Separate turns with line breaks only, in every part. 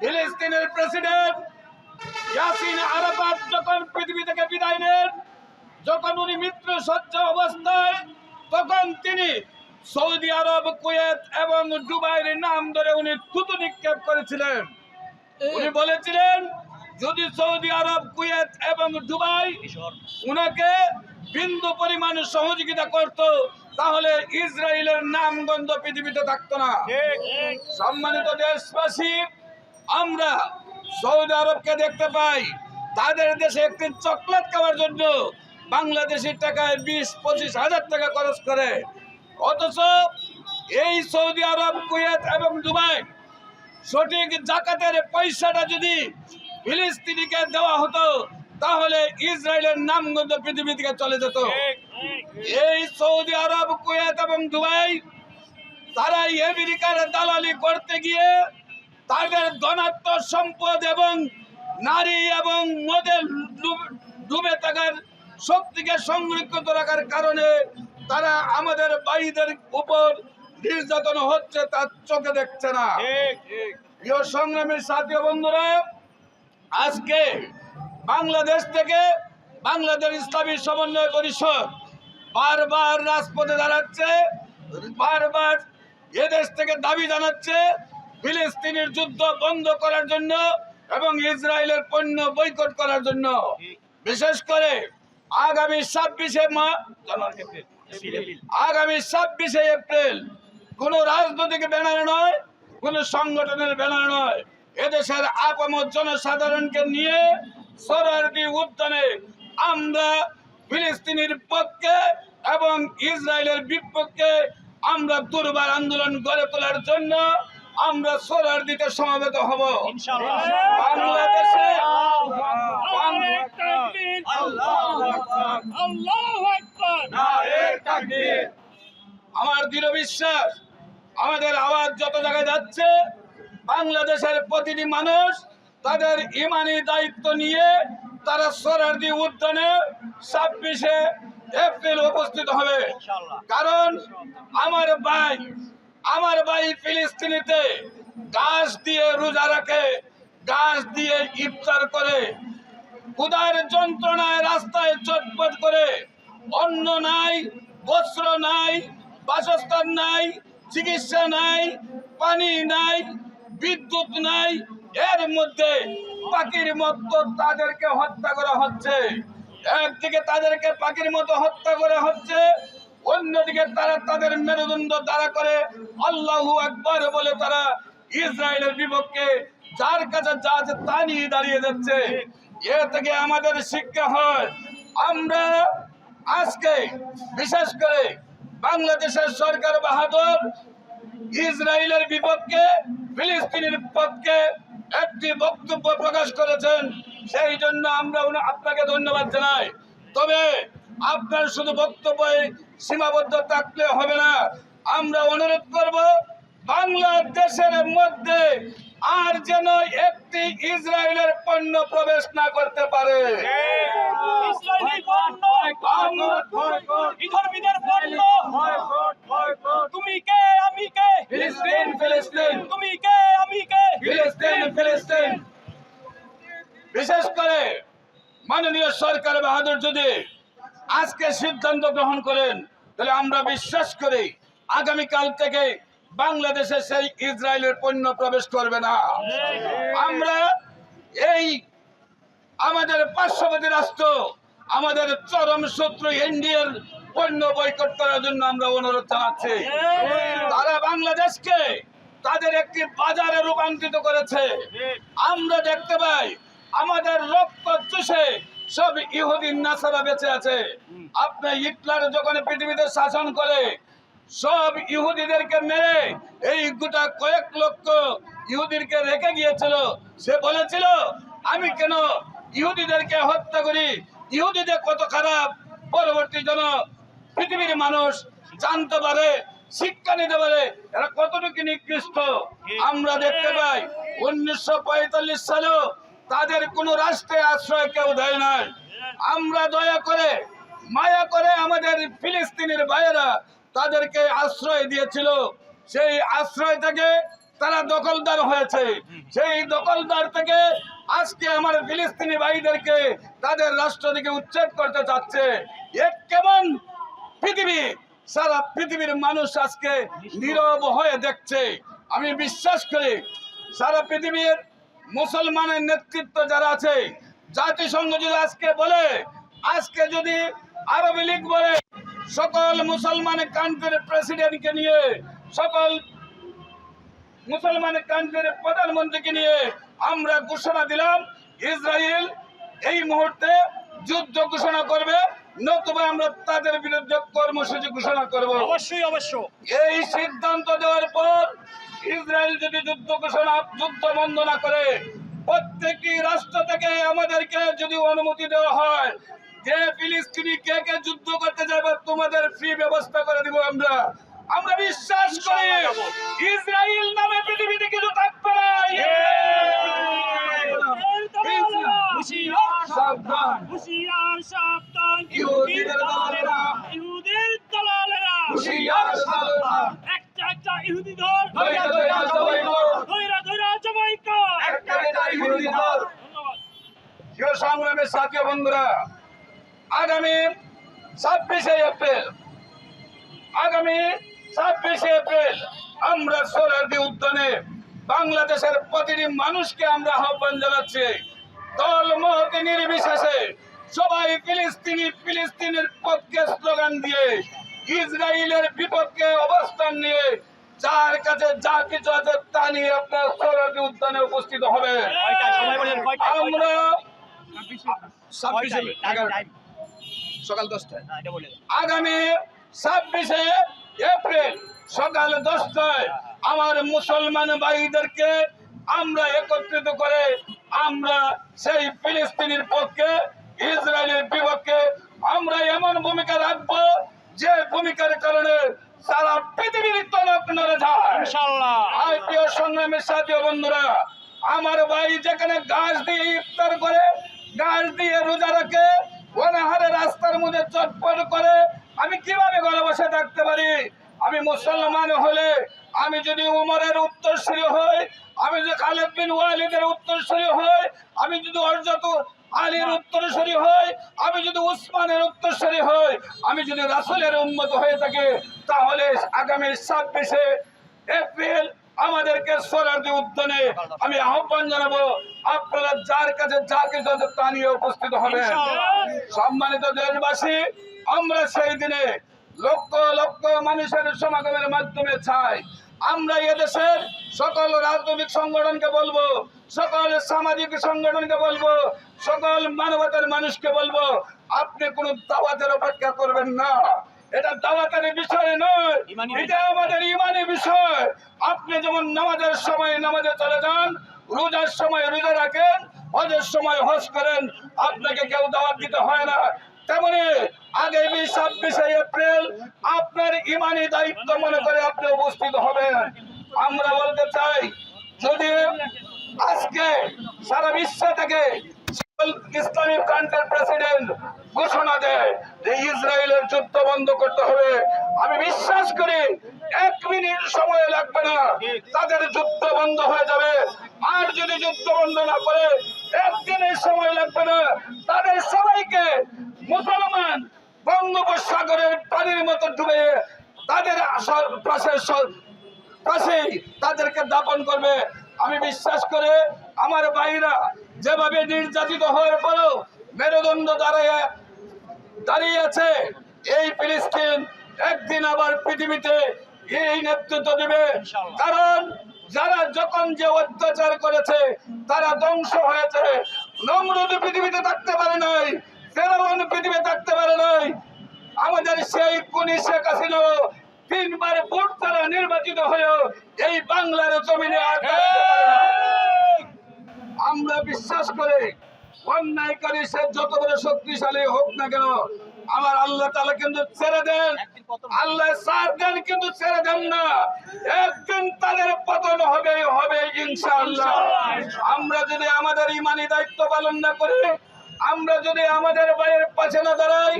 ফিলিস্তিনের প্রেসিডেন্ট ইয়াসিন আরাফাত যখন পৃথিবী থেকে বিদায় নেন যখন উনি মৃত্যু সজ্জ অবস্থায় তখন তিনি সৌদি আরব কুয়েত এবং দুবাইয়ের নাম ধরে উনি থুতু নিক্ষেপ করেছিলেন। উনি বলেছিলেন যদি সৌদি আরব কুয়েত এবং দুবাই উনাকে বিন্দু পরিমাণ সহযোগিতা করত তাহলে ইসরায়েলের নাম গন্ধ পৃথিবীতে থাকতো না। সম্মানিত দেশবাসী আমরা সৌদি আরবকে দেখতে পাই। তাদের দেশে একটি চকলেট খাওয়ার জন্য বাংলাদেশের টাকায় বিশ পঁচিশ হাজার টাকা খরচ করে। অথচ এই সৌদি আরব কুয়েত এবং দুবাই সঠিক জাকাতের পয়সাটা যদি ফিলিস্তিনিকে দেওয়া হতো তাহলে ইসরায়েলের নামগন্ধ পৃথিবী থেকে চলে যেত। এই সৌদি আরব কুয়েত এবং দুবাই তারা আমেরিকার দালালি করতে গিয়ে তাদের ধনাত্ম সম্পদ এবং নারী এবং মদের ডুব- থাকার শক্তিকে সংরক্ষিত রাখার কারণে তারা আমাদের বাড়িদের উপর নির্যাতন হচ্ছে তার চোখে দেখছে না। প্রিয় সংগ্রামীর সাথী বন্ধুরা আজকে বাংলাদেশ থেকে বাংলাদেশ ইসলামী সমন্বয় পরিষদ বারবার রাজপথে দাঁড়াচ্ছে বারবার এদেশ থেকে দাবি জানাচ্ছে ফিলিস্তিনের যুদ্ধ বন্ধ করার জন্য এবং ইসরায়েলের পণ্য বৈকট করার জন্য। বিশেষ করে আগামী ছাব্বিশে আগামী ছাব্বিশে এপ্রিল কোন রাজনৈতিক ব্যানার নয়, কোন সংগঠনের ব্যানার নয়। এদেশের আপামত জনসাধারণকে নিয়ে সরারদি উদ্যানে আমরা ফিলিস্তিনের পক্ষে এবং ইসরায়েলের বিপক্ষে আমরা দুর্বার আন্দোলন গড়ে তোলার জন্য আমরা সরার দিতে সমবেত হব। বাংলাদেশে আমার দৃঢ় বিশ্বাস আমাদের আওয়াজ যত জায়গায় যাচ্ছে বাংলাদেশের প্রতিটি মানুষ তাদের ইমানি দায়িত্ব নিয়ে তারা সরারদি উদ্যানে ছাব্বিশে এপ্রিল উপস্থিত হবে। কারণ আমার ভাই আমার ভাই ফিলিস্তিনিতে গাছ দিয়ে রোজা রাখে, গাছ দিয়ে ইফতার করে, ক্ষুধার যন্ত্রণায় রাস্তায় চটপট করে, অন্ন নাই, বস্ত্র নাই, বাসস্থান নাই, চিকিৎসা নাই, পানি নাই, বিদ্যুৎ নাই, এর মধ্যে পাখির মতো তাদেরকে হত্যা করা হচ্ছে। একদিকে তাদেরকে পাখির মতো হত্যা করা হচ্ছে অন্যদিকে তারা তাদের মেরুদণ্ড দ্বারা করে, আল্লাহু আকবার বলে তারা ইসরায়েলের বিপক্ষে যার কাছে যা আছে তা নিয়ে দাঁড়িয়ে যাচ্ছে। এ থেকে আমাদের শিক্ষা হয়, আমরা আজকে বিশেষ করে বাংলাদেশের সরকার বাহাদুর ইসরায়েলের বিপক্ষে, ফিলিস্তিনের পক্ষে একটি বক্তব্য প্রকাশ করেছেন। সেই জন্য আমরা আপনাকে ধন্যবাদ জানাই। তবে আপনার শুধু বক্তব্যে সীমাবদ্ধ থাকলে হবে না। আমরা অনুরোধ করব বাংলাদেশের মধ্যে আর যেন একটি ইসরায়েলের পণ্য প্রবেশ না করতে পারে।
তুমি কে আমি কে
ফিলিস্তিন ফিলিস্তিন
তুমি কে আমি কে
ফিলিস্তিন ফিলিস্তিন। বিশেষ করে মাননীয় সরকার বাহাদুর যদি আজকে সিদ্ধান্ত গ্রহণ করেন, তাহলে আমরা বিশ্বাস করি আগামীকাল থেকে বাংলাদেশে সেই ইসরায়েলের পণ্য প্রবেশ করবে না। আমরা এই আমাদের পার্শ্ববর্তী রাষ্ট্র, আমাদের চরম শত্রু ইন্ডিয়ার পণ্য বয়কট করার জন্য আমরা অনুরোধ জানাচ্ছি। তারা বাংলাদেশকে তাদের একটি বাজারে রূপান্তরিত করেছে। আমরা দেখতে পাই আমাদের রক্ত চুষে সব ইহুদিন নাসারা বেঁচে আছে। আপনি হিটলার যখন পৃথিবীতে শাসন করে, সব ইহুদিদেরকে মেরে এই গোটা কয়েক লক্ষ ইহুদিরকে রেখে গিয়েছিল। সে বলেছিল, আমি কেন ইহুদিদেরকে হত্যা করি? ইহুদিদের কত খারাপ। পরবর্তী জন পৃথিবীর মানুষ জানতে পারে, শিক্ষা নিতে পারে, এরা কতটুকু নিকৃষ্ট। আমরা দেখতে পাই, উনিশশো পঁয়তাল্লিশ সালেও তাদের কোনো রাষ্ট্রে আশ্রয় কেউ দেয় নাই। আমরা দয়া করে, মায়া করে আমাদের ফিলিস্তিনের ভাইয়েরা তাদেরকে আশ্রয় দিয়েছিল। সেই আশ্রয় থেকে তারা দখলদার হয়েছে। সেই দখলদার থেকে আজকে আমার ফিলিস্তিনি ভাইদেরকে তাদের রাষ্ট্র থেকে উচ্ছেদ করতে চাচ্ছে। এ কেমন পৃথিবী? সারা পৃথিবীর মানুষ আজকে নীরব হয়ে দেখছে। আমি বিশ্বাস করি, সারা পৃথিবীর মুসলমানের নেতৃত্ব যারা আছে জাতিসংঘ যদি আজকে বলে আজকে যদি আরবি লীগ বলে সকল মুসলমান কান্ট্রির প্রেসিডেন্টকে নিয়ে সকল মুসলমান কান্ট্রির প্রধানমন্ত্রীকে নিয়ে আমরা ঘোষণা দিলাম ইসরায়েল এই মুহূর্তে যুদ্ধ ঘোষণা করবে নতুবা আমরা তাদের বিরুদ্ধে কর্মসূচি ঘোষণা করব।
অবশ্যই অবশ্য
এই সিদ্ধান্ত দেওয়ার পর ইসরায়েল যদি যুদ্ধ ঘোষণা যুদ্ধ বন্ধ না করে প্রত্যেকটি রাষ্ট্র থেকে আমাদেরকে যদি অনুমতি দেওয়া হয় যে ফিলিস্তিনি কে কে যুদ্ধ করতে যাবে তোমাদের ফ্রি ব্যবস্থা করে দিব আমরা। আমরা বিশ্বাস করি ইসরায়েল নামে পৃথিবীতে কিছু থাকবে না।
একটা একটা ইহুদি দল
ধৈর্য ধৈর্য জবাই কর।
ধৈরা ধৈরা জবাই কর
একটা একটা ইহুদি দল।
ধন্যবাদ
প্রিয় সংগ্রামের সাথী বন্ধুরা আগামী ছাব্বিশে এপ্রিল আগামী ছাব্বিশে এপ্রিল আমরা সোহরাওয়ার্দী উদ্যানে বাংলাদেশের প্রতিটি মানুষকে আমরা আহ্বান জানাচ্ছি। দল মত নির্বিশেষে সবাই ফিলিস্তিনি ফিলিস্তিনের পক্ষে স্লোগান দিয়ে ইসরায়েলের বিপক্ষে অবস্থান নিয়ে যার কাছে যা কিছু আছে তা নিয়ে আপনার সোহরাওয়ার্দী উদ্যানে উপস্থিত হবে আমরা ছাব্বিশে সকাল দশটায়। আগামী ছাব্বিশে এপ্রিল সকাল দশটায় আমার মুসলমান ভাইদেরকে আমরা একত্রিত করে আমরা সেই ফিলিস্তিনের পক্ষে ইসরায়েলের বিপক্ষে আমরা এমন ভূমিকা রাখব যে ভূমিকার কারণে সারা পৃথিবীর তলক নড়ে যায়। প্রিয় সংগ্রামের সাথী বন্ধুরা আমার ভাই যেখানে গাছ দিয়ে ইফতার করে গাছ দিয়ে রোজা রাখে, অনাহারে রাস্তার মধ্যে চটপট করে, আমি কীভাবে ঘরে বসে থাকতে পারি? আমি মুসলমান হলে আমি যদি উমরের উত্তরসূরি হই, আমি যদি খালেদ বিন ওয়ালিদের উত্তরসূরি হই, আমি যদি অর্জত আলীর উত্তরসূরি হই, আমি যদি উসমানের উত্তরসূরি হই, আমি যদি রাসুলের উন্মত হয়ে থাকি, তাহলে আগামী ছাব্বিশে এপ্রিল আমাদেরকে সোনারদি উদ্যানে আমি আহ্বান জানাব আপনারা যার কাছে যা কিছু আছে তা নিয়ে উপস্থিত হবেন। সম্মানিত দেশবাসী আমরা সেই দিনে লক্ষ লক্ষ মানুষের সমাগমের মাধ্যমে চাই। আমরা এদেশের সকল রাজনৈতিক সংগঠনকে বলব সকল সামাজিক সংগঠনকে বলব সকল মানবতার মানুষকে বলব আপনি কোনো দাওয়াতের অপেক্ষা করবেন না। এটা দাওয়াতের বিষয় নয় এটা আমাদের ইমানি বিষয়। আপনি যেমন নামাজের সময় নামাজে চলে যান রোজার সময় রোজা রাখেন হজের সময় হজ করেন আপনাকে কেউ দাওয়াত দিতে হয় না। তেমনি আগামী ছাব্বিশে এপ্রিল আপনার ইমানি দায়িত্ব মনে করে আপনি উপস্থিত হবেন। আমরা বলতে চাই যদি আজকে সারা বিশ্ব থেকে ইসলামিক কান্ট্রির প্রেসিডেন্ট ঘোষণা দেয় যে ইসরায়েলের যুদ্ধ বন্ধ করতে হবে। আমি বিশ্বাস করি, এক মিনিট সময় লাগবে না। তাদের যুদ্ধ বন্ধ হয়ে যাবে। আর যদি যুদ্ধ বন্ধ না করে একদিনের সময় লাগবে না। তাদের সবাইকে মুসলমান বঙ্গোপসাগরের পানির মতো ডুবে তাদের পাশে পাশেই তাদেরকে দাপন করবে। আমি বিশ্বাস করে আমার ভাইরা যেভাবে নির্যাতিত হওয়ার পরেও মেরুদণ্ড দাঁড়িয়ে দাঁড়িয়ে আছে এই ফিলিস্তিন একদিন আবার পৃথিবীতে এই নেতৃত্ব দিবে। কারণ যারা যখন যে অত্যাচার করেছে তারা ধ্বংস হয়েছে। নমরুদ পৃথিবীতে থাকতে পারে নাই ফেরাউন পৃথিবীতে থাকতে পারে নাই। আমাদের সেই কুনি শেখ হাসিনা তিনবার ভোট তারা নির্বাচিত হয়েও এই বাংলার জমিনে না। আমরা বিশ্বাস করি, অন্যায়কারী সে যত বড় শক্তিশালী হোক না কেন, আমার আল্লাহ তালা কিন্তু ছেড়ে দেন। আল্লাহ সার দেন, কিন্তু ছেড়ে দেন না। একদিন তাদের পতন হবে হবে ইনশাআল্লাহ। আমরা যদি আমাদের ইমানি দায়িত্ব পালন না করি, আমরা যদি আমাদের বাইরের পাশে না দাঁড়াই,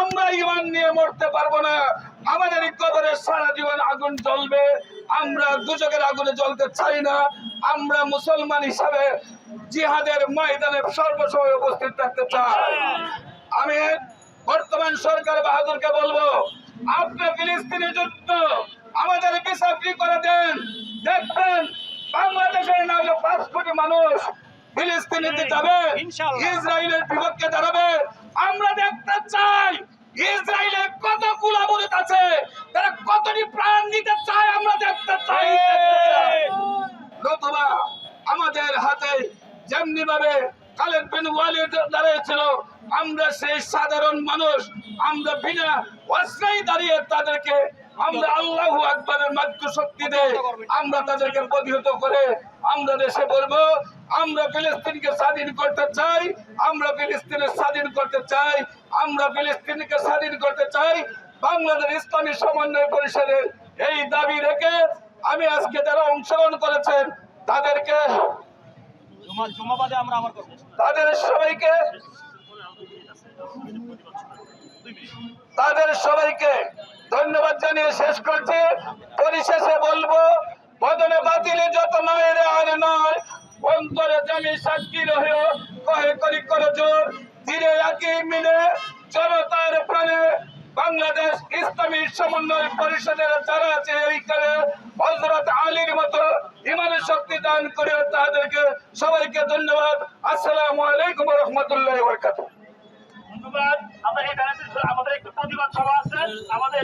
আমরা ইমান নিয়ে মরতে পারব না। আমাদের কবরে সারা জীবন আগুন জ্বলবে। আমরা দুচকের আগুনে জ্বলতে চাই না। আমরা মুসলমান হিসাবে জিহাদের ময়দানে সর্বসময় উপস্থিত থাকতে চাই। আমি বর্তমান সরকার বাহাদুরকে বলব আপনি ফিলিস্তিনের যুদ্ধ আমাদের বিচারটি করে দেন? দেখবেন বাংলাদেশের না হলে পাঁচ কোটি মানুষ ফিলিস্তিনিতে যাবে। ইসরায়েলের বিপক্ষে দাঁড়াবে আমরা দেখতে চাই ইসরায়েলের কত কুলাবরিত আছে তারা কতটি প্রাণ দিতে চায় আমরা দেখতে চাই। নতুবা আমাদের হাতে যেমনি ভাবে খালেদ বিন ওয়ালিদ দাঁড়িয়েছিল আমরা সেই সাধারণ মানুষ আমরা বিনা অস্ত্রেই দাঁড়িয়ে তাদেরকে আমরা আল্লাহু আকবরের মাধ্য শক্তি দেয় আমরা তাদেরকে প্রতিহত করে আমরা দেশে বলব আমরা ফিলিস্তিনকে স্বাধীন করতে চাই আমরা ফিলিস্তিনের স্বাধীন করতে চাই আমরা ফিলিস্তিনকে স্বাধীন করতে চাই বাংলাদেশ ইসলামী সমন্বয় পরিষদের এই দাবি রেখে আমি আজকে যারা অংশগ্রহণ করেছেন তাদেরকে তাদের সবাইকে তাদের সবাইকে ধন্যবাদ জানিয়ে শেষ করছি। পরিশেষে বলব বদনে বাতিলে যত নয় রে আর নয় অন্তরে জামি সাক্ষী রহে কহে করি করে জোর ধীরে একই মিলে জনতার প্রাণে বাংলাদেশ ইসলামী সমন্বয় পরিষদের যারা আছে, এইখানে হজরত আলীর মতো ইমানের শক্তি দান করে তাদেরকে সবাইকে ধন্যবাদ। আসসালাম আলাইকুম রহমতুল্লাহ
ধন্যবাদ। আমাদের এই আমাদের একটু প্রতিবাদ সভা আছে। আমাদের